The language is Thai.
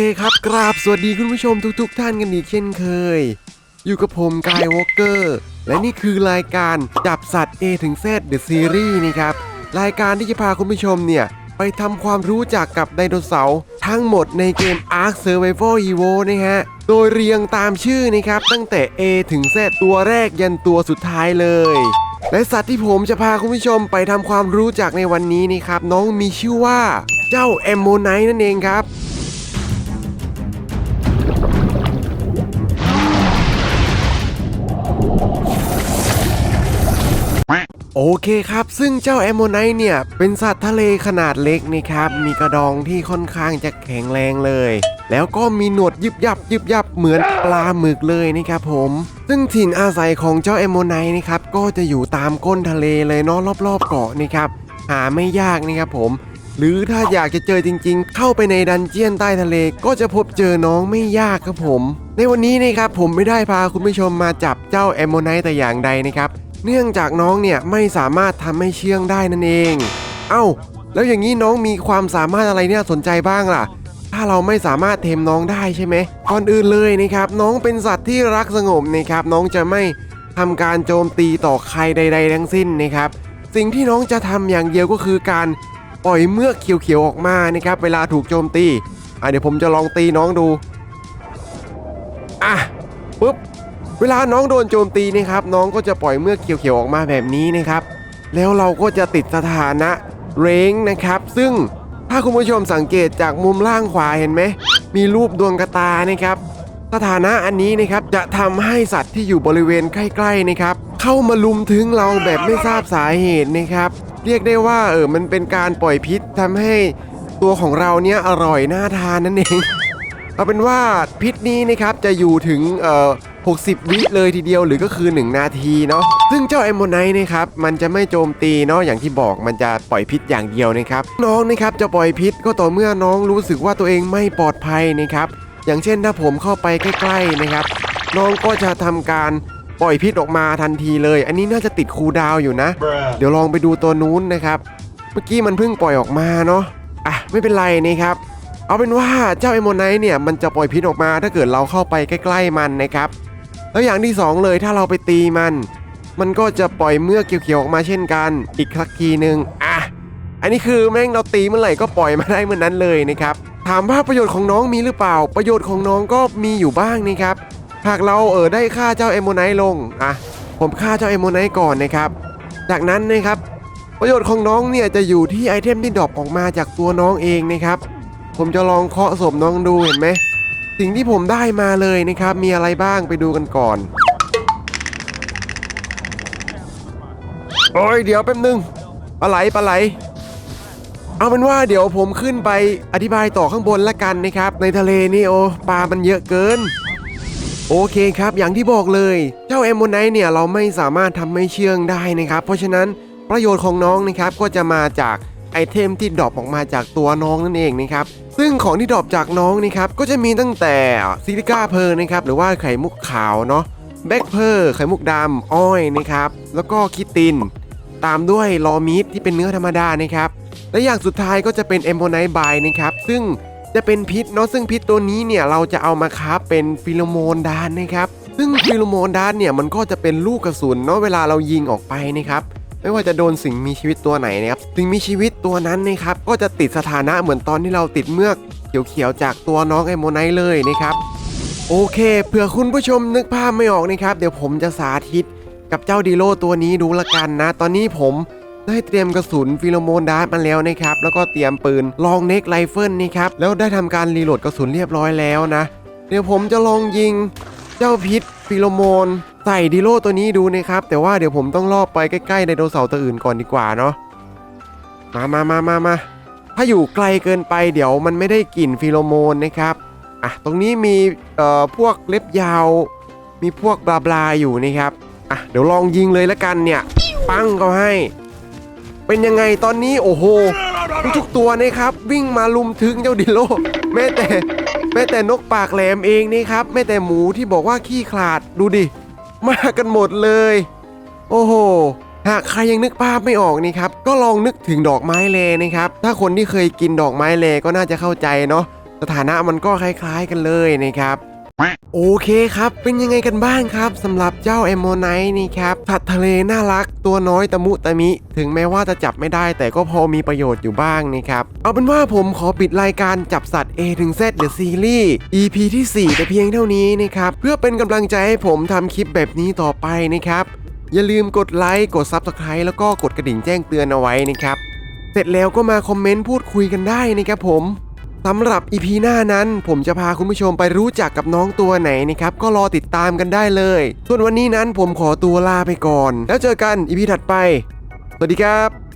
เคครับ กราบสวัสดีคุณผู้ชมทุกๆทท่านกันอีกเช่นเคย อยู่กับผมกายวอลเกอร์ และนี่คือรายการจับสัตว์ A ถึง Z The Series นี่ครับ รายการที่จะพาคุณผู้ชมเนี่ย ไปทำความรู้จักกับไดโนเสาร์ทั้งหมดในเกม Ark Survival Evo นะฮะ โดยเรียงตามชื่อนะครับ ตั้งแต่ A ถึง Z ตัวแรกยันตัวสุดท้ายเลยและสัตว์ที่ผมจะพาคุณผู้ชมไปทำความรู้จักในวันนี้นี่ครับ น้องมีชื่อว่าเจ้าแอมโมไนนั่นเองครับ โอเคครับ ซึ่งเจ้าแอมโมไนเนี่ย เป็นสัตว์ทะเลขนาดเล็กนะครับ มีกระดองที่ค่อนข้างจะแข็งแรงเลย แล้วก็มีหนวดยึบยับยึบยับเหมือนปลาหมึกเลยนะครับผม ซึ่งถิ่นอาศัยของเจ้าแอมโมไนนะครับ ก็จะอยู่ตามก้นทะเลเลยเนาะรอบๆเกาะนะครับ หาไม่ยากนะครับผม หรือถ้าอยากจะเจอจริง ๆ เข้าไปในดันเจียนใต้ทะเล ก็จะพบเจอน้องไม่ยากครับผม ในวันนี้นะครับผมไม่ได้พาคุณผู้ชมมาจับเจ้าแอมโมไนแต่อย่างใดนะครับ เนื่องจากน้องเนี่ยไม่สามารถทำให้เชื่องได้นั่นเอง เอ้า แล้วอย่างนี้น้องมีความสามารถอะไรเนี่ยสนใจบ้างล่ะ ถ้าเราไม่สามารถเทมน้องได้ใช่ไหมก่อนอื่นเลยนะครับ น้องเป็นสัตว์ที่รักสงบนะครับ น้องจะไม่ทำการโจมตีต่อใครใด ๆ ทั้งสิ้นนะครับ สิ่งที่น้องจะทำอย่างเดียวก็คือการปล่อยเมือกเขียวๆออกมานะครับ เวลาถูกโจมตีอะเดี๋ยวผมจะลองตีน้องดู อะปุ๊บ เวลาน้องโดนโจมตีนะครับน้องก็จะปล่อยเมือกเขียวๆออกมาแบบนี้นะครับ แล้วเราก็จะติดสถานะเร้งนะครับ ซึ่งถ้าคุณผู้ชมสังเกตจากมุมล่างขวาเห็นไหมมีรูปดวงกระตานะครับ สถานะอันนี้นะครับจะทำให้สัตว์ที่อยู่บริเวณใกล้ๆนะครับ เข้ามาลุมถึงเราแบบไม่ทราบสาเหตุนะครับ เรียกได้ว่าเออมันเป็นการปล่อยพิษทำให้ตัวของเราเนี้ยอร่อยน่าทานนั่นเอง เอาเป็นว่าพิษนี้นะครับจะอยู่ถึงเอ่อ60 วิเลยทีเดียวหรือก็คือ 1 นาทีเนาะซึ่งเจ้าแอมโมไนท์นะครับมันจะไม่โจมตีเนาะอย่างที่บอกมันจะปล่อยพิษอย่างเดียวนะครับน้องนะครับจะปล่อยพิษก็ต่อเมื่อน้องรู้สึกว่าตัวเองไม่ปลอดภัยนะครับอย่างเช่นถ้าผมเข้าไปใกล้ๆนะครับ น้องก็จะทำการปล่อยพิษออกมาทันทีเลย อันนี้น่าจะติดคูดาวอยู่นะ เดี๋ยวลองไปดูตัวนู้นนะครับ เมื่อกี้มันเพิ่งปล่อยออกมาเนาะอะไม่เป็นไรนะครับ เอาเป็นว่าเจ้าเอโมไนท์เนี่ยมันจะปล่อยพิษออกมาถ้าเกิดเราเข้าไปใกล้ ๆ มันนะครับ แล้วอย่างที่สองเลยถ้าเราไปตีมัน มันก็จะปล่อยเมือกเขียวๆออกมาเช่นกัน อีกสักทีหนึ่งอะอันนี้คือแม่งเราตีเมื่อไหร่ก็ปล่อยมาได้เมื่อนั้นเลยนะครับถามว่าประโยชน์ของน้องมีหรือเปล่า ประโยชน์ของน้องก็มีอยู่บ้างนะครับหากเราเออได้ฆ่าเจ้าเอโมไนท์ลงอะผมฆ่าเจ้าเอโมไนท์ก่อนนะครับจากนั้นนะครับประโยชน์ของน้องเนี่ยจะอยู่ที่ไอเทมที่ดรอปออกมาจากตัวน้องเองนะครับ ผมจะลองเคาะศพน้องดูเห็นไหม สิ่งที่ผมได้มาเลยนะครับ มีอะไรบ้างไปดูกันก่อน โอ้ยเดี๋ยวแป๊บนึงปลาไหลปลาไหล เอาเป็นว่าเดี๋ยวผมขึ้นไปอธิบายต่อข้างบนละกันนะครับ ในทะเลนี่โอ้ปลามันเยอะเกิน โอเคครับ อย่างที่บอกเลย เจ้าแอมโมไนท์เนี่ยเราไม่สามารถทำให้เชื่องได้นะครับ เพราะฉะนั้นประโยชน์ของน้องนะครับก็จะมาจาก ไอเทมที่ดรอปออกมาจากตัวน้องนั่นเองนะครับซึ่งของที่ดรอปจากน้องนะครับก็จะมีตั้งแต่ซิลิก้าเพร์ลนะครับหรือว่าไข่มุกขาวเนาะแบ็กเพอร์ไข่มุกดำอ้อยนะครับแล้วก็คิตติน ตามด้วยลอมิดที่เป็นเนื้อธรรมดานะครับและอย่างสุดท้ายก็จะเป็นเอมโ n ไน t ์บายนะครับซึ่งจะเป็นพิษเนาะซึ่งพิษตัวนี้เนี่ยเราจะเอามาค้าเป็นฟิโลโมนดานนะครับซึ่งฟิโลโมนดานเนี่ยมันก็จะเป็นลูกกระสุนเนาะเวลาเรายิงออกไปนะครับ ไม่ว่าจะโดนสิ่งมีชีวิตตัวไหนนะครับสิ่งมีชีวิตตัวนั้นนะครับก็จะติดสถานะเหมือนตอนที่เราติดเมือกเขียวๆจากตัวน้องเอโ n ไนเลยนะครับโอเคเผื่อคุณผู้ชมนึกภาพไม่ออกนะครับ เดี๋ยวผมจะสาธิตกับเจ้าดีโลตัวนี้ดูละกันนะ ตอนนี้ผมได้เตรียมกระสุนฟิโลโมนดาร์มาแล้วนะครับ แล้วก็เตรียมปืนลองเน็กไรเฟิลนี่ครับ แล้วได้ทำการรีโหลดกระสุนเรียบร้อยแล้วนะ เดี๋ยวผมจะลองยิงเจ้าพิษฟิโลโมน ใส่ดีโลตัวนี้ดูนะครับ แต่ว่าเดี๋ยวผมต้องล่อไปใกล้ๆไดโนเสาร์ตัวอื่นก่อนดีกว่าเนาะมามามามามาถ้าอยู่ไกลเกินไปเดี๋ยวมันไม่ได้กลิ่นฟิโลโมนนะครับอะตรงนี้มีเอ่อพวกเล็บยาว มีพวกบลาบลาอยู่นะครับอะเดี๋ยวลองยิงเลยละกันเนี่ยปั้งเขาให้ เป็นยังไงตอนนี้โอ้โหทุกตัวนะครับ วิ่งมาลุมถึงเจ้าดิโลแม้แต่แม้แต่นกปากแหลมเองนี่ครับแม้แต่หมูที่บอกว่าขี้ขลาดดูดิ มากันหมดเลย โอ้โหหากใครยังนึกภาพไม่ออกนี่ครับ ก็ลองนึกถึงดอกไม้เลนะครับ ถ้าคนที่เคยกินดอกไม้เลก็น่าจะเข้าใจเนาะ สถานะมันก็คล้าย ๆกันเลยนะครับ โอเคครับ เป็นยังไงกันบ้างครับสำหรับเจ้าแอมโมไนท์นี่ครับสัตว์ทะเลน่ารักตัวน้อยตะมุตะมิ ถึงแม้ว่าจะจับไม่ได้ แต่ก็พอมีประโยชน์อยู่บ้างนะครับ เอาเป็นว่าผมขอปิดรายการจับสัตว์ A ถึง Z หรือซีรีส์ EP ที่ 4 แต่เพียงเท่านี้นะครับ เพื่อเป็นกำลังใจให้ผมทำคลิปแบบนี้ต่อไปนะครับ อย่าลืมกดไลค์กด Subscribe แล้วก็กดกระดิ่งแจ้งเตือนเอาไว้นะครับ เสร็จแล้วก็มาคอมเมนต์พูดคุยกันได้นะครับผม สำหรับอีพีหน้านั้น ผมจะพาคุณผู้ชมไปรู้จักกับน้องตัวไหนนะครับ ก็รอติดตามกันได้เลย ส่วนวันนี้นั้นผมขอตัวลาไปก่อน แล้วเจอกันอีพีถัดไป สวัสดีครับ